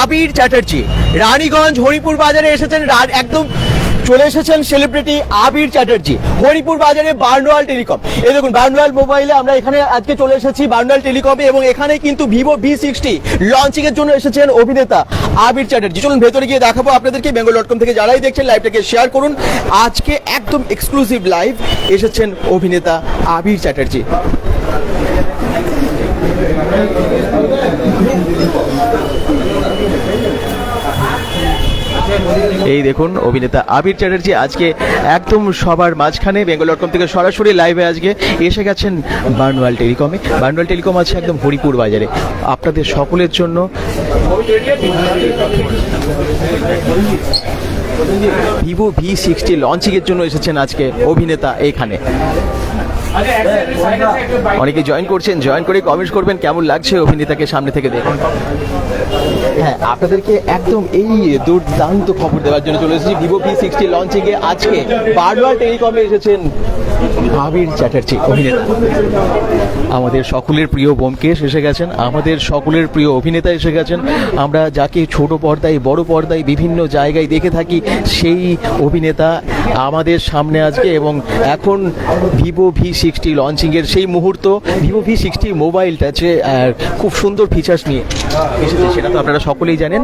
আবির চ্যাটার্জি। রানীগঞ্জ হরিপুর বাজারে এসেছেন একদম চলে এসেছেন সেলিব্রিটি আবির চ্যাটার্জি। হরিপুর বাজারে বার্নওয়াল টেলিকম। এই দেখুন, বার্নওয়াল মোবাইলে আমরা এখানে আজকে চলে এসেছি বার্নওয়াল টেলিকমে এবং এখানে কিন্তু ভিভো ভি সিক্সটি লঞ্চিং এর জন্য এসেছেন অভিনেতা আবির চ্যাটার্জি। চলুন ভেতরে গিয়ে দেখাবো আপনাদেরকে বেঙ্গল ডট কম থেকে যারাই দেখছেন লাইভটাকে শেয়ার করুন। আজকে একদম এক্সক্লুসিভ লাইভ এসেছেন অভিনেতা আবির চ্যাটার্জি। এই দেখুন, অভিনেতা আবির চ্যাটার্জি আজকে একদম সবার মাঝখানে বেঙ্গল ডট কম থেকে সরাসরি লাইভে আজকে এসে গেছেন বার্নওয়াল টেলিকমে। বার্নওয়াল টেলিকম আছে একদম হরিপুর বাজারে। আপনাদের সকলের জন্য ভিভো ভি সিক্সটি লঞ্চিংয়ের জন্য এসেছেন আজকে অভিনেতা এখানে। অনেকে জয়েন করছেন জয়েন করে কমেন্টস করবেন কেমন লাগছে অভিনেতাকে সামনে থেকে দেখুন। হ্যাঁ আপনাদেরকে একদম এই দুর্দান্ত খবর দেওয়ার জন্য চলে এসেছি। ভিভো ভি সিক্সটি লঞ্চিংয়ে আজকে বারবার টেলিকমে এসেছেন আবির চ্যাটার্জি অভিনেতা। আমাদের সকলের প্রিয় বোমকেশ এসে গেছেন আমাদের সকলের প্রিয় অভিনেতা এসে গেছেন। আমরা যাকে ছোট পর্দায় বড় পর্দায় বিভিন্ন জায়গায় দেখে থাকি সেই অভিনেতা আমাদের সামনে আজকে এবং এখন ভিভো ভি সিক্সটি লঞ্চিংয়ের সেই মুহূর্ত ভিভো ভি সিক্সটি মোবাইলটা যে খুব সুন্দর ফিচার্স নিয়ে এসেছে সেটা তো আপনারা সকলেই জানেন।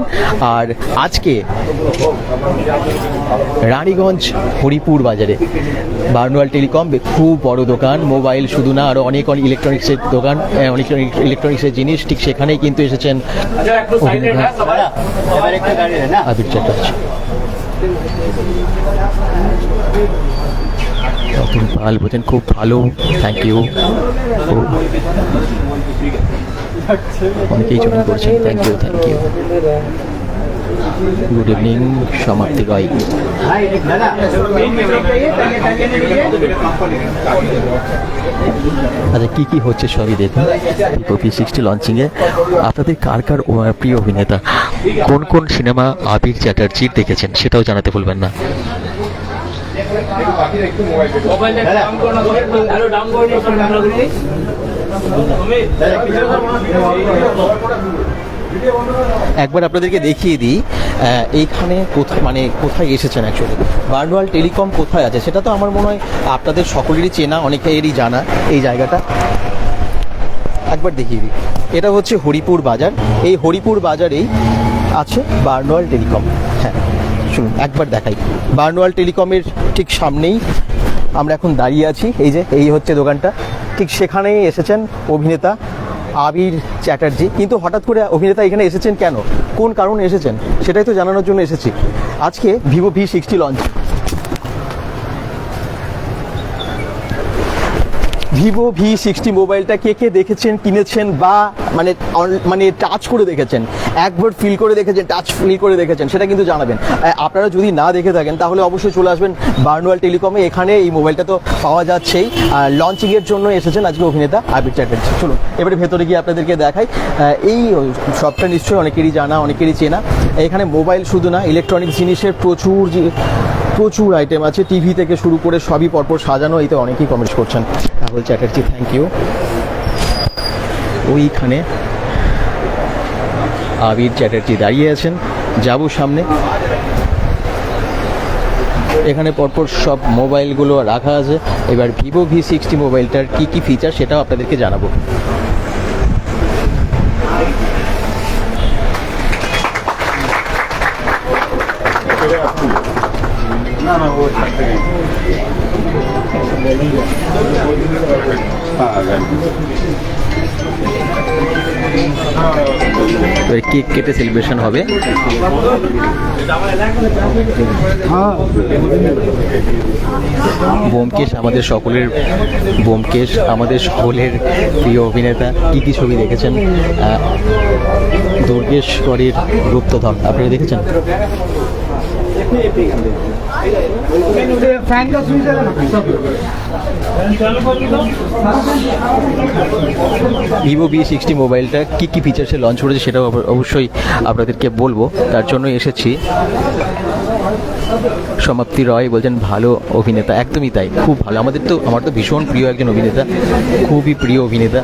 আর আজকে রানীগঞ্জ, হরিপুর বাজারে বার্নওয়াল টেলিকম খুব বড় দোকান মোবাইল শুধু না আরও অনেক অনেক ইলেকট্রনিক্সের দোকান অনেক ইলেকট্রনিক্সের জিনিস, ঠিক সেখানেই কিন্তু এসেছেন আবির চ্যাটার্জি। অতুল পাল বলছেন, খুব ভালো থ্যাংক ইউ অনেকেই জয়েন করছেন thank you thank you good evening Samapti Roy আচ্ছা কী কী হচ্ছে সবই দেখুন। ভিভো ভি সিক্সটি লঞ্চিংয়ে আপনাদের কার কার প্রিয় অভিনেতা? কোন কোন সিনেমা আবির চ্যাটার্জির দেখেছেন, সেটাও জানাতে ভুলবেন না। একবার আপনাদেরকে দেখিয়ে দিই এইখানে কোথায় মানে কোথায় এসেছেন অ্যাকচুয়ালি বার্নওয়াল টেলিকম কোথায় আছে? সেটা তো আমার মনে হয় আপনাদের সকলেরই চেনা অনেকেরই জানা এই জায়গাটা। একবার দেখিয়ে দিই। এটা হচ্ছে হরিপুর বাজার। এই হরিপুর বাজারেই আছে বার্নওয়াল টেলিকম। হ্যাঁ। শুনুন একবার দেখাই। বার্নওয়াল টেলিকমের ঠিক সামনেই আমরা এখন দাঁড়িয়ে আছি। এই যে, এই হচ্ছে দোকানটা। ঠিক সেখানেই এসেছেন অভিনেতা আবির চ্যাটার্জি। কিন্তু হঠাৎ করে অভিনেতা এখানে এসেছেন কেন? কোন কারণে এসেছেন? সেটাই তো জানানোর জন্য এসেছি। আজকে Vivo V sixty launch Vivo V sixty মোবাইলটা কে কে দেখেছেন, কিনেছেন বা মানে মানে টাচ করে দেখেছেন? একবার ফিল করে দেখেছেন টাচ ফিল করে দেখেছেন, সেটা কিন্তু জানাবেন। আপনারা যদি না দেখে থাকেন, তাহলে অবশ্যই চলে আসবেন বার্নওয়াল টেলিকমে। এখানে এই মোবাইলটা তো পাওয়া যাচ্ছেই। লঞ্চিংয়ের জন্য এসেছেন আজকে অভিনেতা আবির চ্যাটার্জি। চলুন, এবারে ভেতরে গিয়ে আপনাদেরকে দেখাই। এই শপটা নিশ্চয়ই অনেকেরই জানা, অনেকেরই চেনা। এখানে মোবাইল শুধু না ইলেকট্রনিক জিনিসের প্রচুর প্রচুর আইটেম আছে টিভি থেকে শুরু করে সবই পরপর সাজানো, এতে অনেকেই কমেন্টস করছেন। রাহুল চ্যাটার্জি থ্যাংক ইউ ওইখানে আবির চ্যাটার্জি দাঁড়িয়ে আছেন। যাব সামনে। এখানে পরপর সব মোবাইলগুলো রাখা আছে। এবার ভিভো ভি সিক্সটি মোবাইলটার কী কী ফিচার সেটাও আপনাদেরকে জানাব। কেক কেটে সেলিব্রেশন হবে। বোমকেশ আমাদের সকলের, বোমকেশ আমাদের সকলের প্রিয় অভিনেতা, কী কী ছবি দেখেছেন? দুর্গেশ্বরীর গুপ্তধন আপনারা দেখেছেন? ভিভো বি সিক্সটি মোবাইলটা কী কী ফিচার্সে লঞ্চ করেছে সেটাও অব- অবশ্যই আপনাদেরকে বলব। তার জন্য এসেছি। সমাপ্তি রয় বলছেন, ভালো অভিনেতা। একদমই তাই, খুব ভালো। আমাদের তো আমার তো ভীষণ প্রিয় একজন অভিনেতা, খুবই প্রিয় অভিনেতা।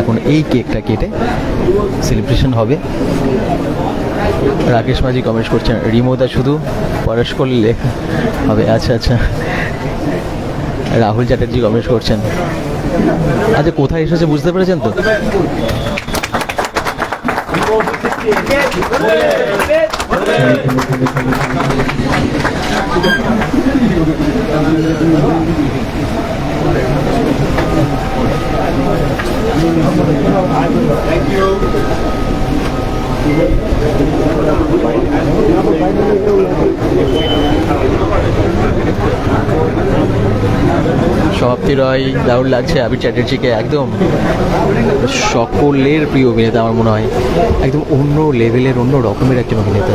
এখন এই কেকটা কেটে সেলিব্রেশন হবে। রাকেশ মাঝি কমেন্ট করছেন, রিমোদা শুধু পরশ করলে হবে। আচ্ছা আচ্ছা। রাহুল চ্যাটার্জি কমেন্ট করছেন আচ্ছা কোথায় এসেছে বুঝতে পেরেছেন তো? সমাপ্তি রয়, দারুণ লাগছে আবির চ্যাটার্জিকে, একদম সকলের প্রিয় অভিনেতা আমার মনে হয়। একদম অন্য লেভেলের, অন্য রকমের একজন অভিনেতা।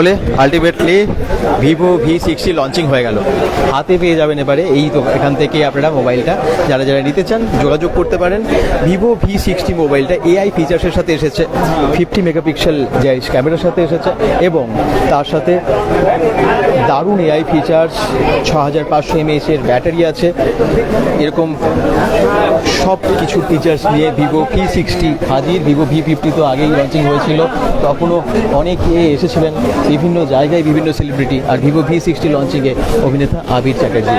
তাহলে ultimately Vivo V sixty launching হয়ে গেল। হাতে পেয়ে যাবেন এবারে এই তো এখান থেকে আপনারা মোবাইলটা। যারা যারা নিতে চান যোগাযোগ করতে পারেন। ভিভো ভি সিক্সটি মোবাইলটা এআই ফিচার্সের সাথে এসেছে। ফিফটি মেগাপিক্সেল যে ক্যামেরার সাথে এসেছে এবং তার সাথে দারুণ এআই ফিচার্স ছ হাজার পাঁচশো এমএএচের ব্যাটারি আছে। এরকম সব কিছু ফিচার্স নিয়ে ভিভো ভি সিক্সটি হাজির ভিভো ভি ফিফটি তো আগেই লঞ্চিং হয়েছিল। তখনও অনেক এসেছিলেন বিভিন্ন জায়গায় বিভিন্ন সেলিব্রিটি আর ভিভো ভি সিক্সটি লঞ্চিংয়ে অভিনেতা আবির চ্যাটার্জি।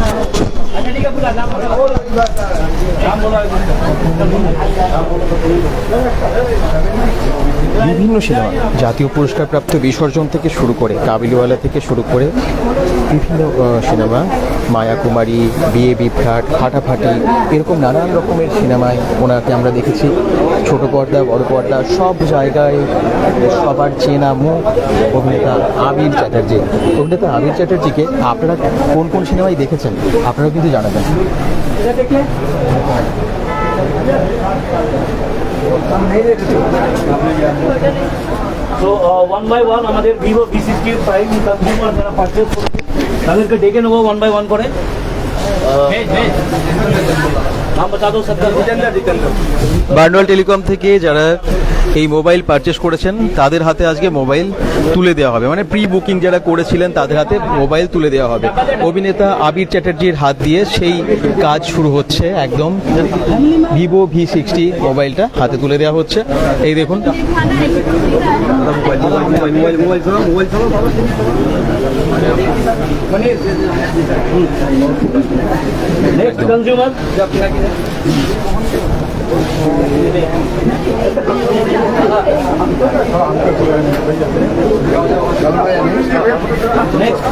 বিভিন্ন সিনেমা জাতীয় পুরস্কারপ্রাপ্ত বিসর্জন থেকে শুরু করে কাবিলিওয়ালা থেকে শুরু করে বিভিন্ন সিনেমা মায়া কুমারী বিয়ে বিভ্রাট ফাটাফাটি এরকম নানান রকমের সিনেমায় ওনাকে আমরা দেখেছি। ছোট পর্দা, বড় পর্দা, সব জায়গায় সবার চেনা মুখ অভিনেতা আবির চ্যাটার্জি। অভিনেতা আবির চ্যাটার্জিকে আপনারা কোন কোন সিনেমায় দেখেছেন? আপনারাও কিন্তু জানাবেন। তো ওয়ান বাই ওয়ান আমাদের ভিভো ভি প্রাইম কনজিউমার যারা পারচেস করেছে তাদেরকে ডেকে নেব ওয়ান বাই ওয়ান করে বার্নওয়াল টেলিকম থেকে যারা এই মোবাইল পারচেস করেছেন তাদের হাতে আজকে মোবাইল তুলে দেওয়া হবে মানে প্রি বুকিং যারা করেছিলেন তাদের হাতে মোবাইল তুলে দেওয়া হবে অভিনেতা আবির চ্যাটার্জির হাত দিয়ে সেই কাজ শুরু হচ্ছে একদম ভিভো ভি সিক্সটি মোবাইলটা হাতে তুলে দেওয়া হচ্ছে এই দেখুন কনজিউমার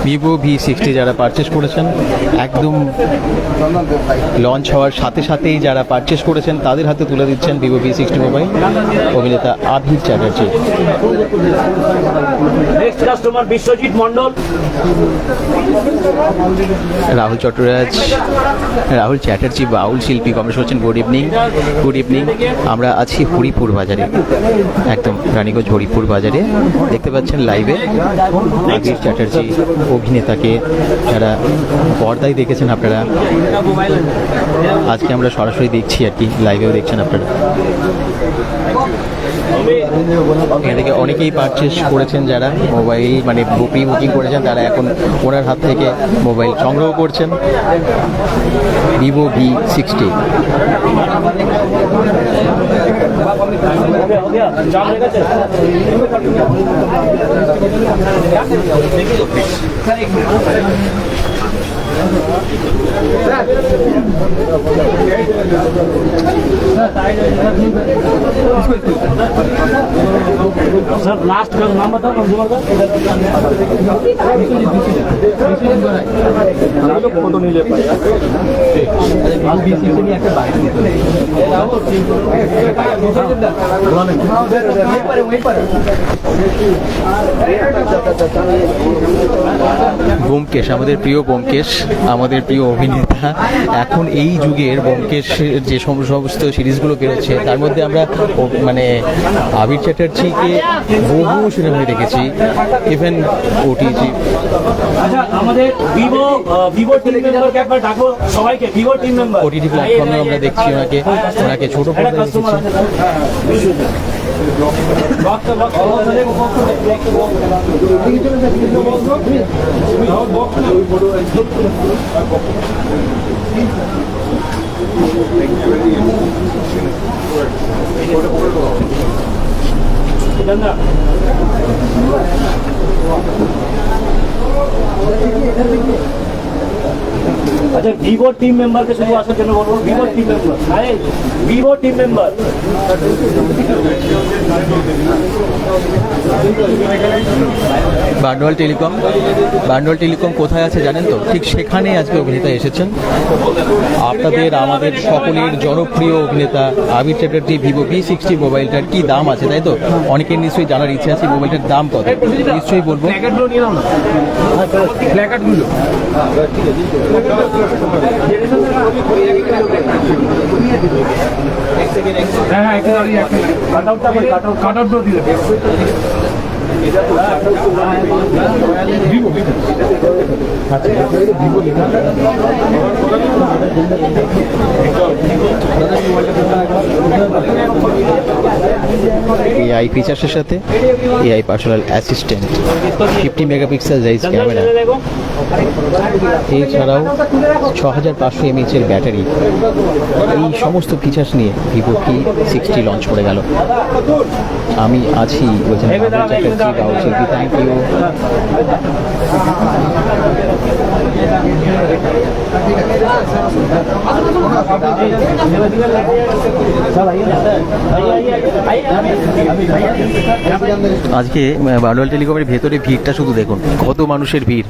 ভিভো ভি সিক্সটি যারা পারচেস করেছেন একদম লঞ্চ হওয়ার সাথে সাথেই যারা পারচেস করেছেন তাদের হাতে তুলে দিচ্ছেন ভিভো ভি সিক্সটি মোবাইল অভিনেতা আবির চ্যাটার্জি। নেক্সট কাস্টমার বিশ্বজিৎ মন্ডল রাহুল চট্টরাজ রাহুল চ্যাটার্জি বাউল শিল্পী কমেন্ট করছেন গুড ইভিনিং গুড ইভিনিং আমরা আছি হরিপুর বাজারে, একদম রানীগঞ্জ হরিপুর বাজারে। দেখতে পাচ্ছেন লাইভে আবির চ্যাটার্জি অভিনেতাকে, যারা পর্দায় দেখেছেন আপনারা। আজকে আমরা সরাসরি দেখছি আর কি লাইভেও দেখছেন আপনারা। এখান থেকে অনেকেই পারচেস করেছেন যারা মোবাইল মানে বুকিং বুকিং করেছেন, তারা এখন ওনার হাত থেকে মোবাইল সংগ্রহ করছেন Vivo V sixty Thank you. Sir sir last का नाम बताओ कंज्यूमर का फोटो नहीं ले पाए ব্যোমকেশ আমাদের প্রিয় ব্যোমকেশ আমাদের প্রিয় অভিনেতা। এখন এই যুগের ব্যোমকেশের যে সমস্ত সিরিজগুলো বেরোচ্ছে তার মধ্যে আমরা মানে আবির চ্যাটার্জিকে বহু সিনেমায় দেখেছি। ইভেন ওটিজি আচ্ছা আমাদের ভিভো ভিভো টিম মেম্বারকে একবার ডাকবো সবাইকে ভিভো টিম মেম্বার ওটিটি প্ল্যাটফর্মে আমরা দেখছি ওনাকে ওনাকে ছোট একটা পর্দায় কাস্টমার দেখেছি আছে বক্স বক্স গন্ধা আচ্ছা ভিভো টিম মেম্বারকে শুধু আসার জন্য বলব ভিভো টিম মেম্বার আরে Vivo team member Bandwal telecom Bandwal telecom কোথায় আছে জানেন তো? ঠিক সেখানে আজকে অভিনেতা এসেছেন। আপনাদের আমাদের সকলের জনপ্রিয় অভিনেতা Abir Chatterjee Vivo V sixty মোবাইলটার কি দাম আছে তাই তো? অনেকের নিশ্চয়ই জানার ইচ্ছে আছে মোবাইলটার দাম কত। নিশ্চয়ই বলব। প্ল্যাকার্ডগুলো হ্যাঁ হ্যাঁ এআই ফিচার্সের সাথে AI personal assistant fifty megapixel size camera এছাড়াও ছ হাজার পাঁচশো এমএইচ এর ব্যাটারি। এই সমস্ত ফিচার্স নিয়ে ভিভো টি সিক্সটি লঞ্চ করে গেল। আমি আছি থ্যাংক ইউ আজকে বারোয়াল টেলিকমের ভেতরে ভিড়টা শুধু দেখুন, কত মানুষের ভিড়।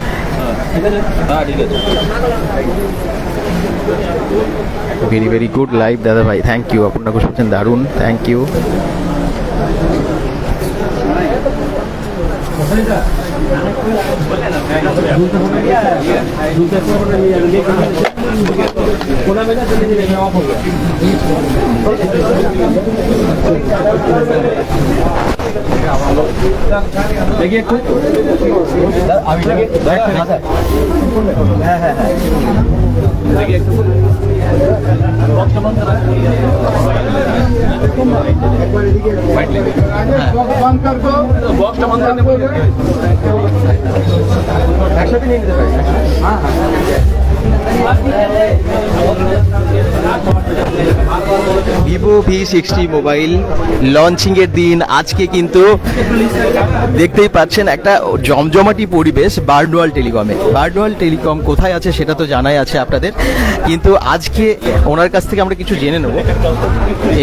ভেরি ভেরি গুড লাইভ দাদা ভাই থ্যাংক ইউ আপনাকে শুনছেন দারুণ থ্যাংক ইউ দেখি একটু আমি হ্যাঁ হ্যাঁ হ্যাঁ দেখি একটু একসাথে নিয়ে নিতে পারি। হ্যাঁ হ্যাঁ। ভিভো ভি সিক্সটি মোবাইল লঞ্চিংয়ের দিন আজকে কিন্তু দেখতেই পাচ্ছেন একটা জমজমাটি পরিবেশ বার্ডওয়াল টেলিকমে বার্ডওয়াল টেলিকম কোথায় আছে সেটা তো জানাই আছে আপনাদের। কিন্তু আজকে ওনার কাছ থেকে আমরা কিছু জেনে নেব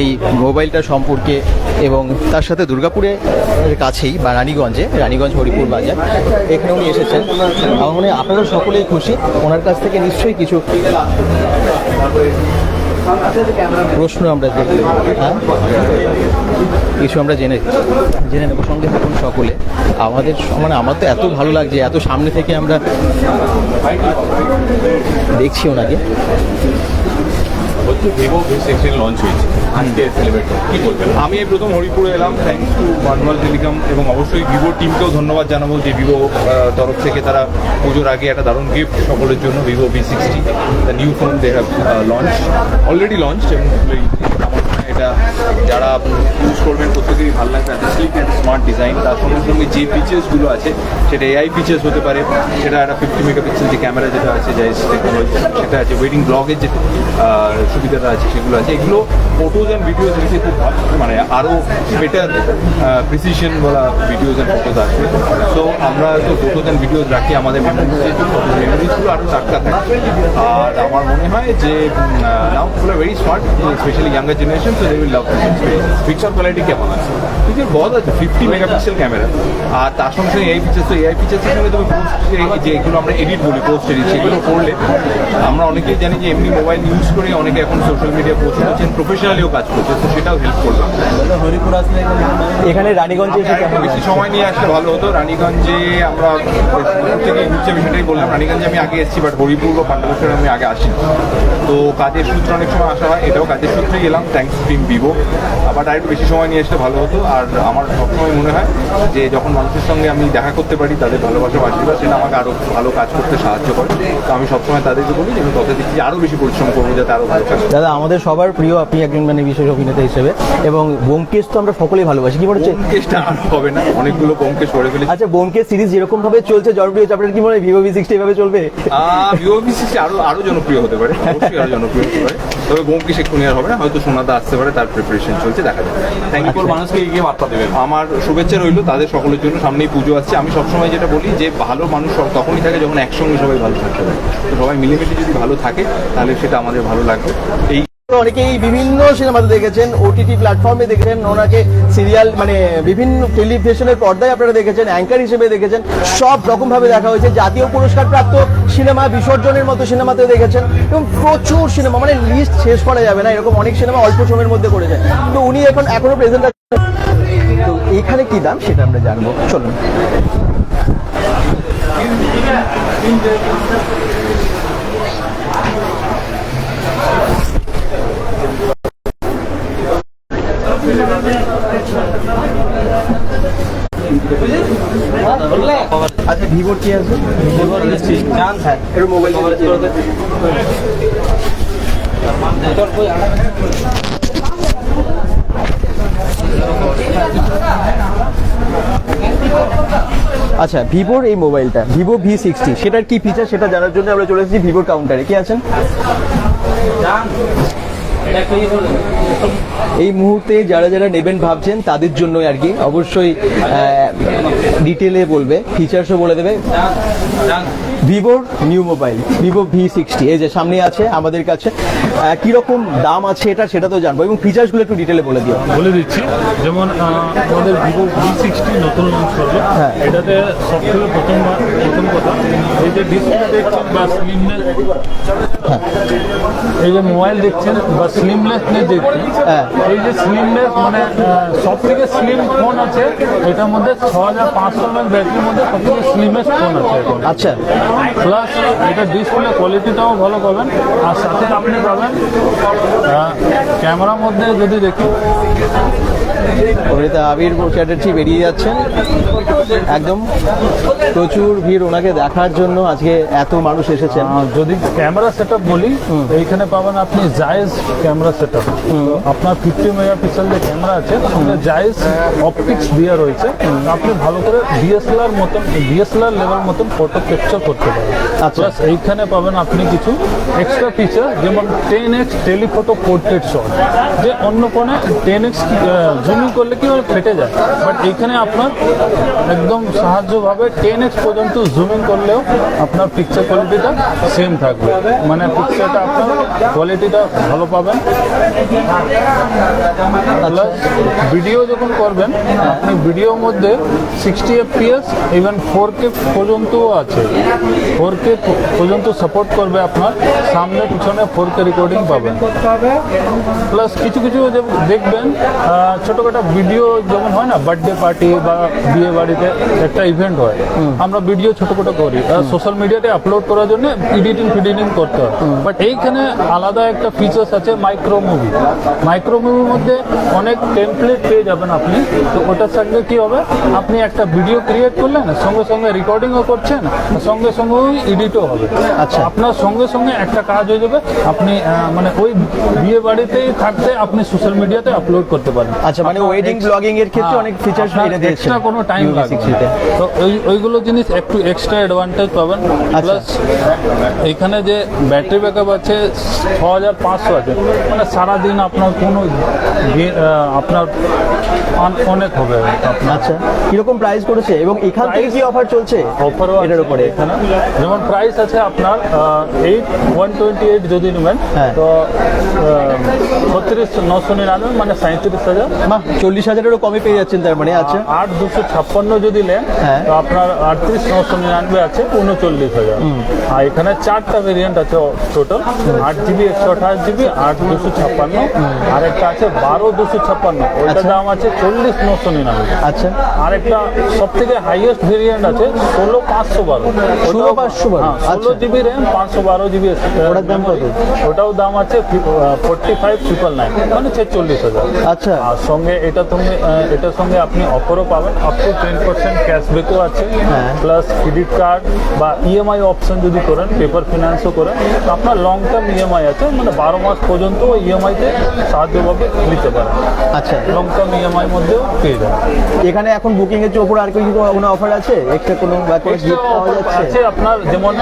এই মোবাইলটা সম্পর্কে এবং তার সাথে দুর্গাপুরে কাছেই বা রানীগঞ্জে, রানীগঞ্জ হরিপুর বাজার। এখানে উনি এসেছেন। আমার মনে হয় আপনারা সকলেই খুশি। ওনার কাছ থেকে নিশ্চয়ই কিছু প্রশ্ন আমরা দেখব হ্যাঁ? কিছু আমরা জেনে জেনে নেব সঙ্গে থাকুন সকলে। আমাদের মানে আমার তো এত ভালো লাগছে, এত সামনে থেকে আমরা দেখছি ওনাকে। লঞ্চ হয়েছে। আজকে সেলিব্রেট কি বলবেন? আমি এই প্রথম হরিপুরে এলাম। থ্যাংকস টু মানুয়াল টেলিকম এবং অবশ্যই ভিভো টিমকেও ধন্যবাদ জানাব যে ভিভো তরফ থেকে তারা পুজোর আগে একটা দারুণ গিফট সকলের জন্য Vivo V sixty the new phone they have launch already launch এবং এটা যারা ইউজ করবেন প্রত্যেকেরই ভালো লাগবে। এত স্লিক অ্যান্ড স্মার্ট ডিজাইন তার সঙ্গে সঙ্গে যে ফিচার্সগুলো আছে, সেটা এআই ফিচার্স হতে পারে, সেটা একটা ফিফটি মেগাপিক্সেল যে ক্যামেরা যেটা আছে, যে টেকনোলজি সেটা আছে ওয়েডিং ব্লগের যে সুবিধাটা আছে, সেগুলো আছে। এগুলো ফটোজ অ্যান্ড ভিডিওজ নিতে খুব মানে আরও বেটার প্রিসিশন বলা ভিডিওজ অ্যান্ড ফটোজ আছে তো আমরা তো ফটোজ অ্যান্ড ভিডিওজ রাখি আমাদের মেমোরিজ মেমোরিজগুলো আরও টাটকা থাকে। আর আমার মনে হয় যে now very smart specially younger generation তো they will love picture quality কেমন আছে পিকচার বহুত আছে ফিফটি মেগাপিক্সেল ক্যামেরা আর তার সঙ্গে সঙ্গে এই ফিচার্স তো এআই ফিচার্সের সঙ্গে তুমি পোস্ট যে এগুলো আমরা এডিট বলি পোস্ট এডিট সেগুলো করলে আমরা অনেকেই জানি যে এমনি মোবাইল ইউজ করে অনেকে এখন সোশ্যাল মিডিয়া পোস্ট করছেন প্রফেশনালিও কাজ করছে তো সেটাও হেল্প করবে এখানে রানীগঞ্জে এসে কেমন বেশি সময় নিয়ে আসলে ভালো হতো। রানীগঞ্জে আমরা থেকে ঘুরছি আমি সেটাই বললাম রানীগঞ্জে আমি আগে এসেছি বাট হরিপুর বা পাণ্ডবেশ্বরে আমি আগে আসি তো কাজের সূত্রে অনেক সময় আসা হয় এটাও কাজের সূত্রেই এলাম থ্যাংকস টিম ভিভো বাট আরেকটু বেশি সময় নিয়ে আসলে ভালো হতো। আর আমার সবসময় মনে হয় যে যখন মানুষের সঙ্গে আমি দেখা করতে পারি তাদের ভালোবাসা আশীর্বাদ সেটা আমাকে আরও ভালো কাজ করতে সাহায্য করে। তো আমি সবসময় তাদেরকে বলি যে আমি তত দিচ্ছি আরও বেশি পরিশ্রম করব যাতে আরও ভালো কাজ দাদা আমাদের সবার প্রিয় আপনি একজন মানে বিশেষ অভিনেতা হিসেবে এবং বোমকেশ তো আমরা সকলেই ভালোবাসি কি মনে হচ্ছে? ব্যোমকেশটা আর হবে না অনেকগুলো ব্যোমকেশ করে ফেলেছি। আচ্ছা বোমকেশ সিরিজ যেরকম ভাবে চলছে জনপ্রিয় হচ্ছে, আপনার কি মনে হয় ভিভো ভি সিক্সটি এভাবে চলবে? ভিভো ভি সিক্সটি আরও আরও জনপ্রিয় হতে পারে অবশ্যই আরও জনপ্রিয় হতে পারে। তবে বোমকেশ এক্ষুনি আর হবে না হয়তো সোনাদা আসতে পারে তার প্রিপারেশন চলছে দেখা যাবে থ্যাংক ইউ। মানুষকে এগিয়ে বার্তা দেবেন। আমার শুভেচ্ছা রইল, তাদের সকলের জন্য সামনেই পুজো আসছে আমি সবসময় যেটা বলি, যে ভালো মানুষ তখনই থাকে যখন একসঙ্গে সবাই ভালো থাকতে পারে। তো সবাই মিলেমিশে যদি ভালো থাকে, তাহলে সেটা আমাদের ভালো লাগবে। এই অনেকেই বিভিন্ন সিনেমাতে দেখেছেন ওটিটি প্ল্যাটফর্মে দেখেছেন, ওনাকে সিরিয়াল মানে বিভিন্ন টেলিভিশনের পর্দায় আপনারা দেখেছেন অ্যাঙ্কার হিসেবে দেখেছেন, সব রকম ভাবে দেখা হয়েছে। জাতীয় পুরস্কার প্রাপ্ত সিনেমা, বিসর্জনের মতো সিনেমাতে দেখেছেন, এবং প্রচুর সিনেমা মানে লিস্ট শেষ করা যাবে না, এরকম অনেক সিনেমা অল্প সময়ের মধ্যে করেছেন তো উনি এখন এখনও প্রেজেন্ট এখানে কি দাম সেটা আমরা জানব। চলুন। আচ্ছা ভিভোর কি আছে? ভিভোর হ্যাঁ এর মোবাইল আচ্ছা ভিভোর এই মোবাইলটা, ভিভো ভি সিক্সটি, সেটার কি ফিচার সেটা জানার জন্য আমরা চলে এসেছি ভিভোর কাউন্টারে কি আছেন? এই মুহূর্তে যারা যারা নেবেন ভাবছেন, তাদের জন্য আর কি। অবশ্যই ডিটেলে বলবে ফিচার্সও বলে দেবে। ভিভোর new mobile Vivo V sixty এই যে সামনে আছে আমাদের কাছে। কীরকম দাম আছে এটা সেটা তো জানব এবং ফিচার্সগুলো একটু ডিটেলে বলে দিও। বলে দিচ্ছি যেমন আমাদের ভিভো ভি সিক্সটি নতুন লঞ্চ করবে। হ্যাঁ। এটাতে সবথেকে প্রথমবার প্রথম কথা এই যে ডিসপ্লে দেখছেন বা স্লিমনেস এই যে মোবাইল দেখছেন বা স্লিমলেসনেস দেখছেন হ্যাঁ। এই যে স্লিমনেস মানে সব থেকে স্লিম ফোন আছে এটার মধ্যে ছ হাজার পাঁচশো এমএল ব্যাটারির মধ্যে সব থেকে স্লিমেস্ট ফোন আছে আচ্ছা। প্লাস এটা ডিসপ্লে কোয়ালিটিটাও ভালো পাবেন আর সাথে আপনি পাবেন ক্যামেরার মধ্যে যদি দেখি অভিনেতা আবির চ্যাটার্জি বেরিয়ে যাচ্ছেন একদম প্রচুর ভিড় ওনাকে দেখার জন্য আজকে এত মানুষ এসেছেন। যদি ক্যামেরা সেট বলি এইখানে পাবেন আপনি জায়েজ ক্যামেরা সেট আপনার ফিফটি মেগাপিক্সেল যে ক্যামেরা আছে জায়েজ অপটিক্স দেওয়া রয়েছে। আপনি ভালো করে ডিএসএলআর মতন ডিএসএলআর লেভেল মতন ফটো ক্যাপচার করতে পারেন। আচ্ছা। প্লাস এইখানে পাবেন আপনি কিছু এক্সট্রা ফিচার যেমন ten X telephoto portrait shot যে অন্য কোনো টেন এক্স জুমিং করলে কি ফেটে যায়। বাট এইখানে আপনার একদম সাহায্যভাবে টেন এক্স পর্যন্ত জুমিং করলেও আপনার পিকচার কোয়ালিটিটা সেম থাকবে। মানে পিকচারটা আপনার কোয়ালিটিটা ভালো পাবেন। প্লাস ভিডিও যখন করবেন, আপনি ভিডিওর মধ্যে sixty FPS even four K পর্যন্তও আছে। ফোর কে পর্যন্ত সাপোর্ট করবে আপনার। সামনে, পিছনে ফোর কে রেকর্ডিং পাবেন। প্লাস কিছু কিছু দেখবেন ছোট ছোটখাটো ভিডিও যেমন হয় না বার্থডে পার্টি বা বিয়ে বাড়িতে একটা ইভেন্ট হয় আমরা ভিডিও ছোটখাটো করি। সোশ্যাল মিডিয়াতে আপলোড করার জন্য এডিটিং ফিডিটিং করতে হয়। বাট এইখানে আলাদা একটা ফিচার্স আছে মাইক্রো মুভি মাইক্রো মুভির মধ্যে অনেক টেমপ্লেট পেয়ে যাবেন আপনি। তো ওটার সঙ্গে কি হবে? আপনি একটা ভিডিও ক্রিয়েট করলেন সঙ্গে সঙ্গে রেকর্ডিংও করছেন সঙ্গে সঙ্গে ওই এডিটও হবে। আচ্ছা। আপনার সঙ্গে সঙ্গে একটা কাজ হয়ে যাবে। আপনি মানে ওই বিয়ে বাড়িতেই থাকতে আপনি সোশ্যাল মিডিয়াতে আপলোড করতে পারেন। আচ্ছা মানে ওয়েডিং ব্লগিং এর ক্ষেত্রে অনেক ফিচার্স এটা দিয়েছে এক্সট্রা কোনো টাইম লাগবে। তো। ওই ওইগুলো জিনিস একটু এক্সট্রা অ্যাডভান্টেজ পাবেন। আচ্ছা। প্লাস এখানে যে ব্যাটারি ব্যাকআপ আছে ছ হাজার পাঁচশো আছে। মানে সারাদিন আপনার কোনো আপনার অনেক হবে। আচ্ছা কীরকম প্রাইস করেছে এবং এখান থেকে কি অফার চলছে অফারও এটার উপরে? এখানে। যেমন প্রাইস আছে আপনার এইট ওয়ান টোয়েন্টি এইট যদি নেবেন হ্যাঁ। তো ছত্রিশ নশো নিরানব্বই মানে সাঁত্রিশ হাজার। বাহ চল্লিশ হাজারেরও কমে পেয়ে যাচ্ছেন তার মানে আচ্ছা। আট দুশো ছাপ্পান্ন যদি নেন হ্যাঁ। তো আপনার আটত্রিশ নশো নিরানব্বই আছে উনচল্লিশ হাজার। আর এখানে চারটা ভেরিয়েন্ট আছে টোটাল আট জিবি একশো আঠাশ জিবি আট দুশো ছাপ্পান্ন। আর একটা আছে বারো দুশো ছাপ্পান্ন। ওইটার আচ্ছা। দাম আছে চল্লিশ নশো নিরানব্বই। আচ্ছা। আরেকটা সব থেকে হাইয়েস্ট ভেরিয়েন্ট আছে ষোলো পাঁচশো বারো। 16,512 ষোলো আচ্ছা। জিবি র্যাম পাঁচশো বারো জিবি ওটার দাম কত? ওটাও দাম আছে ফোর্টি ফাইভ ট্রিপল নাইন মানে ছেচল্লিশ হাজার। আচ্ছা। আর সঙ্গে এটা তুমি এটার সঙ্গে আপনি অফারও পাবেন আপ টু টেন পার্সেন্ট ক্যাশব্যাকও আছে। হ্যাঁ। প্লাস ক্রেডিট কার্ড বা ইএমআই অপশন যদি করেন পেপার ফিনান্সও করেন আপনার লং টার্ম ইএমআই আছে মানে বারো মাস পর্যন্ত ওই ইএমআইতে সাহায্যভাবে নিতে পারেন। আচ্ছা। লং টার্ম ইএমআই মধ্যেও পেয়ে যাবেন। এখানে এখন বুকিং এর উপর আর কি কোনো অফার আছে? এক্সট্রা কোনো বা কোনো গিফট পাওয়া যাচ্ছে? আছে আপনার যেমন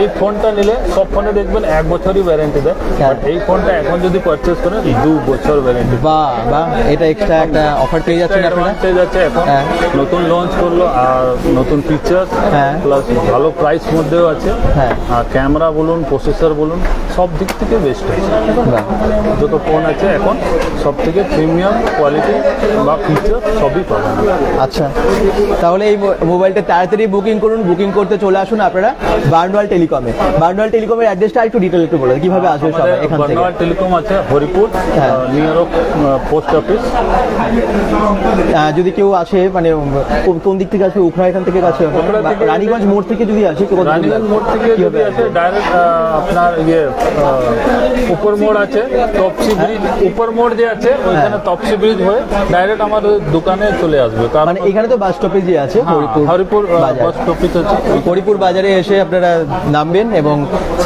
এই ফোনটা নিলে সব ফোনে দেখবেন এক বছরই ওয়ারেন্টি দেয়। হ্যাঁ। বাট এই ফোনটা এখন যদি পারচেস করেন দু বছর ওয়ারেন্টি বাহ বাহ এটা এক্সট্রা একটা অফার পেয়ে যাচ্ছেন আপনারা? অ্যাডভান্টেজ আছে এখন। হ্যাঁ। নতুন লঞ্চ করল আর নতুন ফিচার হ্যাঁ। প্লাস ভালো প্রাইস মধ্যেও আছে। হ্যাঁ। আর ক্যামেরা বলুন প্রসেসর বলুন সব দিক থেকে বেস্ট আছে। যত ফোন আছে এখন সব থেকে প্রিমিয়াম কোয়ালিটি বা ফিচার সবই পাবেন। আচ্ছা। তাহলে এই মোবাইলটা তাড়াতাড়ি বুকিং করুন বুকিং করতে চলে আসুন আপনারা বার্নওয়াল টেলিকমে বার্নওয়াল টেলিকমের অ্যাড্রেসটা একটু ডিটেল একটু বলুন কীভাবে আসবে সবাই এখান থেকে? বর্ণাল টেলিকম আছে হরিপুর। নিয়ার পোস্ট অফিস যদি কেউ আসে মানে কোন- দিক থেকে আসবে উখড়া এখান থেকে কাছে রানীগঞ্জ মোড় থেকে যদি আসে রানীগঞ্জ মোড় থেকে যদি আসে ডাইরেক্ট আপনার ইয়ে উপর মোড় আছে তপসি ব্রিজ উপর মোড় যে আছে ওইখানে তপসি ব্রিজ হয়ে ডাইরেক্ট আমার দোকানে চলে আসবে। মানে এখানে তো বাস স্টপেজ যে আছে হরিপুর হরিপুর বাজার। বাস স্টপেজ আছে। হরিপুর বাজারে এসে আপনারা নামবেন এবং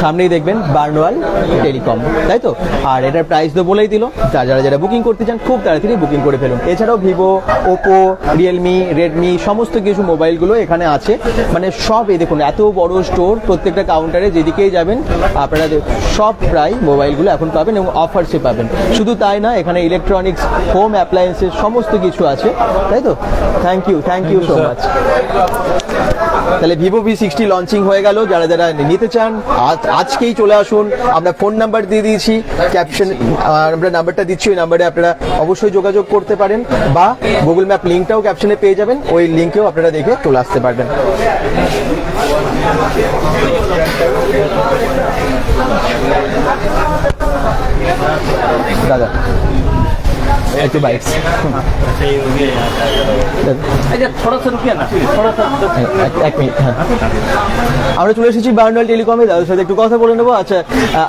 সামনেই দেখবেন বার্নওয়াল টেলিকম তাই তো? আর এটার প্রাইস তো বলেই দিল যারা যারা বুকিং করতে চান খুব তাড়াতাড়ি বুকিং করে ফেলুন। এছাড়াও ভিভো ওপো রিয়েলমি রেডমি সমস্ত কিছু মোবাইলগুলো এখানে আছে। মানে সব এই দেখুন এত বড় স্টোর প্রত্যেকটা কাউন্টারে যেদিকেই যাবেন আপনারা সব প্রায় মোবাইলগুলো এখন পাবেন এবং অফার্সে পাবেন। শুধু তাই না এখানে ইলেকট্রনিক্স হোম অ্যাপ্লায়েন্সেস সমস্ত কিছু আছে। তাই তো? Thank you thank you so much তাহলে ভিভো ভি সিক্সটি লঞ্চিং হয়ে গেল। যারা যারা নিতে চান আজকেই চলে আসুন। আমরা ফোন নাম্বার দিয়ে দিয়েছি। ক্যাপশন আমরা নাম্বারটা দিচ্ছি ওই নাম্বারে আপনারা অবশ্যই যোগাযোগ করতে পারেন বা গুগল ম্যাপ লিঙ্কটাও ক্যাপশনে পেয়ে যাবেন। ওই লিঙ্কেও আপনারা দেখে চলে আসতে পারবেন। দাদা, একটু বাইক এক হ্যাঁ। আমরা চলে এসেছি বার্নাল টেলিকমে দাদার সাথে একটু কথা বলে নেব। আচ্ছা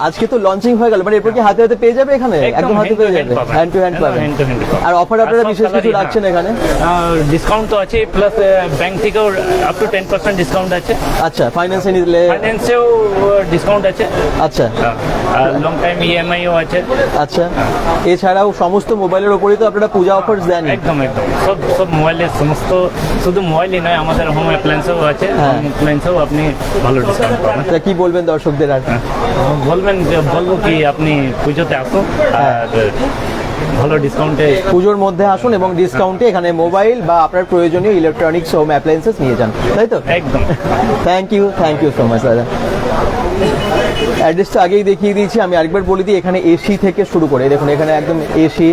আজকে তো লঞ্চিং হয়ে গেল মানে এরপর কি হাতে হাতে পেয়ে যাবে এখানে? একদম হাতে পেয়ে যাবে। হ্যান্ড টু হ্যান্ড পাবে। আর অফার আপনারা বিশেষ কিছু রাখছেন এখানে? ডিসকাউন্ট তো আছে প্লাস ব্যাংক থেকেও up to ten percent discount আছে। আচ্ছা ফাইন্যান্সে নিলে ফাইন্যান্সেও ডিসকাউন্ট আছে। আচ্ছা। লং টাইম ইএমআই ও আছে। আচ্ছা। এছাড়াও সমস্ত মোবাইলের উপরেই তো আপনারা পূজা অফার দেন একদম একদম। সব সব মোবাইল মোবাইলের সমস্ত শুধু মোবাইলই নয় আমাদের হোম অ্যাপ্লায়েন্সও আছে হ্যাঁ। হোম অ্যাপ্লায়েন্সেও আপনি ভালো ডিসকাউন্ট পাবেন। তা কি বলবেন দর্শকদের আর? বলবেন যে বলব কি আপনি পুজোতে আসুন আর ভালো ডিসকাউন্টে পুজোর মধ্যে আসুন এবং ডিসকাউন্টে এখানে মোবাইল বা আপনার প্রয়োজনীয় ইলেকট্রনিক্স হোম অ্যাপ্লায়েন্সেস নিয়ে যান। তাই তো? একদম। Thank you thank you so much দাদা। অ্যাড্রেসটা আগেই দেখিয়ে দিয়েছি, আমি আরেকবার বলে দিই, এখানে এসি থেকে শুরু করে দেখুন, এখানে একদম এসি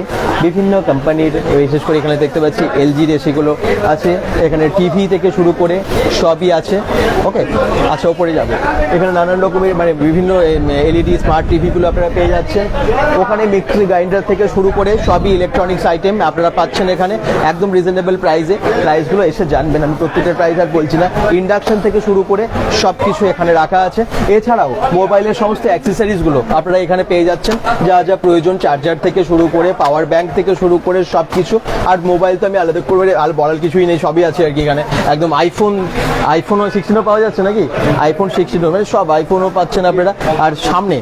বিভিন্ন কোম্পানির বিশেষ করে এখানে দেখতে পাচ্ছি এলজির সেগুলো আছে, এখানে টিভি থেকে শুরু করে সবই আছে ওকে আচ্ছা ওপরে যাব। এখানে নানান রকমের মানে বিভিন্ন এলইডি স্মার্ট টিভিগুলো আপনারা পেয়ে যাচ্ছেন। ওখানে মিক্সি গ্রাইন্ডার থেকে শুরু করে সবই ইলেকট্রনিক্স আইটেম আপনারা পাচ্ছেন এখানে, একদম রিজনেবল প্রাইসে প্রাইসগুলো এসে জানবেন, আমি প্রত্যেকটা প্রাইস আর বলছি না। ইন্ডাকশন থেকে শুরু করে সব কিছু এখানে রাখা আছে। এছাড়াও মোবাইলের সমস্ত অ্যাক্সেসরিজগুলো আপনারা এখানে পেয়ে যাচ্ছেন। যা যা প্রয়োজন চার্জার থেকে শুরু করে পাওয়ার ব্যাংক থেকে শুরু করে সব কিছু আর মোবাইল তো আমি আলাদা করে আর বলার কিছুই নেই, সবই আছে আর কি এখানে। একদম আইফোন আইফোনও সিক্সটিনও পাওয়া যাচ্ছে নাকি? আইফোন সিক্সটিনও মানে সব আইফোনও পাচ্ছেন আপনারা। আর সামনে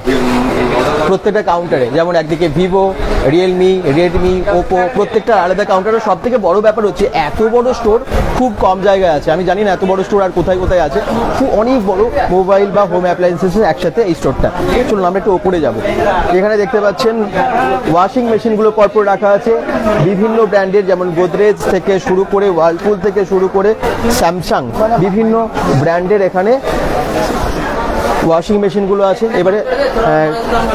প্রত্যেকটা কাউন্টারে যেমন একদিকে ভিভো রিয়েলমি রেডমি ওপো প্রত্যেকটা আলাদা কাউন্টারে সব থেকে বড় ব্যাপার হচ্ছে এত বড় স্টোর খুব কম জায়গায় আছে। আমি জানি না এত বড় স্টোর আর কোথায় কোথায় আছে। খুব অনেক বড় মোবাইল বা হোম অ্যাপ্লায়েন্সেস একসাথে এই স্টোরটা। চলুন, আমরা একটু ওপরে যাব। এখানে দেখতে পাচ্ছেন ওয়াশিং মেশিনগুলো পরপর রাখা আছে। বিভিন্ন ব্র্যান্ডের, যেমন গোদরেজ থেকে শুরু করে ওয়ার্লপুল থেকে শুরু করে, স্যামসাং, বিভিন্ন ব্র্যান্ডের এখানে ওয়াশিং মেশিনগুলো আছে। এবারে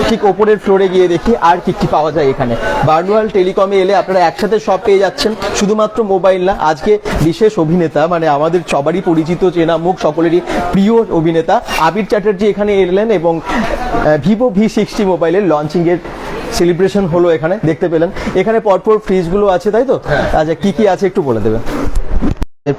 ঠিক ওপরের ফ্লোরে গিয়ে দেখি আর কি কি পাওয়া যায় এখানে। বার্নুয়াল টেলিকমে এলে আপনারা একসাথে সব পেয়ে যাচ্ছেন। শুধুমাত্র মোবাইল না আজকে বিশেষ অভিনেতা মানে আমাদের সবারই পরিচিত চেনা মুখ সকলেরই প্রিয় অভিনেতা আবির চ্যাটার্জি এখানে এলেন এবং ভিভো ভি সিক্সটি মোবাইলের লঞ্চিংয়ের সেলিব্রেশন হলো এখানে দেখতে পেলেন। এখানে পরপর ফ্রিজগুলো আছে তাই তো? আচ্ছা কি কি আছে একটু বলে দেবেন?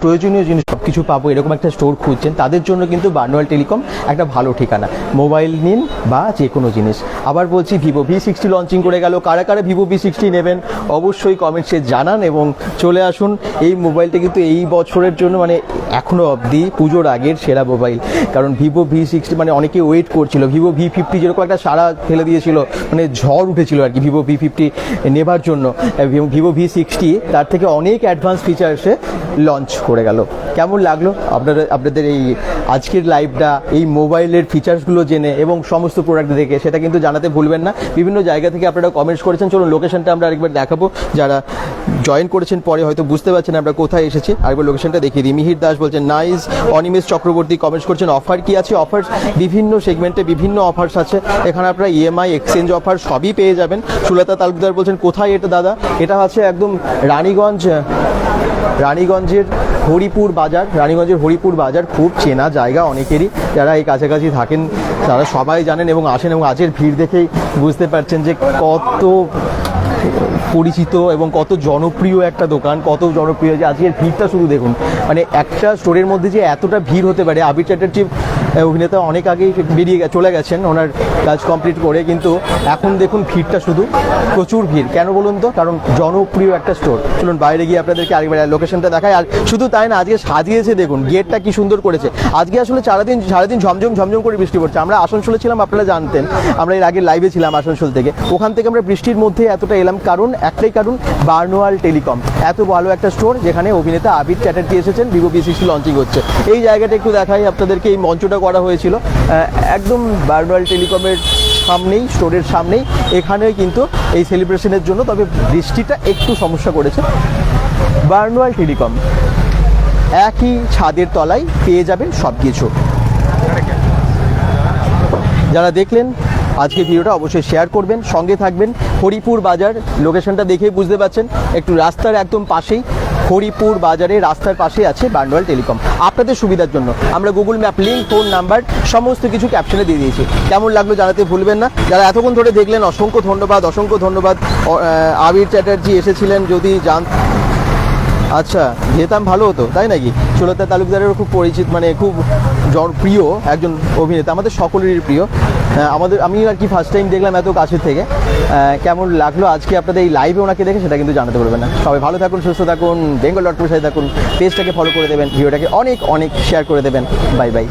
প্রয়োজনীয় জিনিস সব কিছু পাবো, এরকম একটা স্টোর খুঁজছেন, তাদের জন্য কিন্তু বার্নুয়াল টেলিকম একটা ভালো ঠিকানা। মোবাইল নিন বা যে কোনো জিনিস। আবার বলছি ভিভো ভি সিক্সটি লঞ্চিং করে গেল, কারা কারা ভিভো ভি সিক্সটি নেবেন অবশ্যই কমেন্টসে জানান এবং চলে আসুন। এই মোবাইলটা কিন্তু এই বছরের জন্য মানে এখনও অবধি পুজোর আগের সেরা মোবাইল কারণ ভিভো ভি সিক্সটি মানে অনেকে ওয়েট করছিল ভিভো ভি ফিফটি যেরকম একটা সারা ফেলে দিয়েছিল মানে ঝড় উঠেছিল আর কি ভিভো ভি ফিফটি নেবার জন্য। ভিভো ভি সিক্সটি তার থেকে অনেক অ্যাডভান্স ফিচার্সে লঞ্চ করে গেল। কেমন লাগল? আপনারা আপনাদের এই আজকের লাইভটা এই মোবাইলের ফিচার্সগুলো জেনে এবং সমস্ত প্রোডাক্ট দেখে, সেটা কিন্তু জানাতে ভুলবেন না। বিভিন্ন জায়গা থেকে আপনারা কমেন্টস করেছেন। চলুন লোকেশনটা আমরা আরেকবার দেখাবো। যারা জয়েন করেছেন পরে হয়তো বুঝতে পারছেন আমরা কোথায় এসেছি। আরেকবার লোকেশনটা দেখিয়ে দিই। মিহির দাস বলছেন নাইস অনিমেষ চক্রবর্তী কমেন্টস করছেন অফার কি আছে? অফার বিভিন্ন সেগমেন্টে বিভিন্ন অফার্স আছে। এখানে আপনারা ইএমআই এক্সচেঞ্জ অফার সবই পেয়ে যাবেন। সুলতা তালুকদার বলছেন, কোথায় এটা দাদা? এটা আছে একদম রানীগঞ্জ, রানীগঞ্জের হরিপুর বাজার। রানীগঞ্জের হরিপুর বাজার খুব চেনা জায়গা অনেকেরই। যারা এই কাছাকাছি থাকেন, তারা সবাই জানেন এবং আসেন এবং আজের ভিড় দেখেই বুঝতে পারছেন যে কত পরিচিত এবং কত জনপ্রিয় একটা দোকান, কত জনপ্রিয় যে আজকের ভিড়টা শুধু দেখুন। মানে একটা স্টোরের মধ্যে যে এতটা ভিড় হতে পারে, আবির চ্যাটার্জি অভিনেতা অনেক আগেই বেরিয়ে চলে গেছেন, ওনার কাজ কমপ্লিট করে, কিন্তু এখন দেখুন ভিড়টা শুধু, প্রচুর ভিড়। কেন বলুন তো? কারণ জনপ্রিয় একটা স্টোর চলুন, বাইরে গিয়ে আপনাদেরকে আরেকবার লোকেশনটা দেখায় আর শুধু তাই না, আজকে সাজিয়েছে দেখুন গেটটা কি সুন্দর করেছে। আজকে আসলে সারাদিন সারাদিন ঝমঝম ঝমঝম করে বৃষ্টি পড়ছে। আমরা আসানসোলে ছিলাম, আপনারা জানতেন। আমরা এর আগে লাইভে ছিলাম আসানসোল থেকে। ওখান থেকে আমরা বৃষ্টির মধ্যে এতটা এলাম, কারণ একটাই কারণ, বার্নোয়াল টেলিকম। এত ভালো একটা স্টোর যেখানে অভিনেতা আবির চ্যাটার্জি এসেছেন ভিভো সিক্সটি লঞ্চিং হচ্ছে। এই জায়গাটা একটু দেখাই আপনাদেরকে, এই মঞ্চটা করা হয়েছিল। একদম বার্নোয়াল টেলিকমের সামনেই, স্টোরের সামনেই। এখানে কিন্তু এই সেলিব্রেশনের জন্য তবে বৃষ্টিটা একটু সমস্যা করেছে। বার্নোয়াল টেলিকম, একই ছাদের তলায় পেয়ে যাবেন সব কিছু যারা দেখলেন আজকে ভিডিওটা অবশ্যই শেয়ার করবেন, সঙ্গে থাকবেন। হরিপুর বাজার, লোকেশনটা দেখেই বুঝতে পারছেন। একটু রাস্তার একদম পাশেই। হরিপুর বাজারে রাস্তার পাশে আছে বান্ডোয়াল টেলিকম। আপনাদের সুবিধার জন্য আমরা Google map, link, phone number সমস্ত কিছু ক্যাপশনে দিয়ে দিয়েছি। কেমন লাগল জানাতে ভুলবেন না। যারা এতক্ষণ ধরে দেখলেন, অসংখ্য ধন্যবাদ অসংখ্য ধন্যবাদ। আবির চ্যাটার্জি এসেছিলেন যদি জান আচ্ছা যেতাম ভালো হতো, তাই নাকি? সুলতা তালুকদারেরও খুব পরিচিত মানে খুব জনপ্রিয় একজন অভিনেতা, আমাদের সকলেরই প্রিয়। আমাদের, আমি আর কি ফার্স্ট টাইম দেখলাম এত কাছের থেকে। কেমন লাগল আজকে আপনাদের এই লাইভে ওনাকে দেখে সেটা কিন্তু জানাতে পারবেন না। সবাই ভালো থাকুন, সুস্থ থাকুন বেঙ্গল ডট সাথে থাকুন পেজটাকে ফলো করে দেবেন ভিডিওটাকে অনেক অনেক শেয়ার করে দেবেন। Bye bye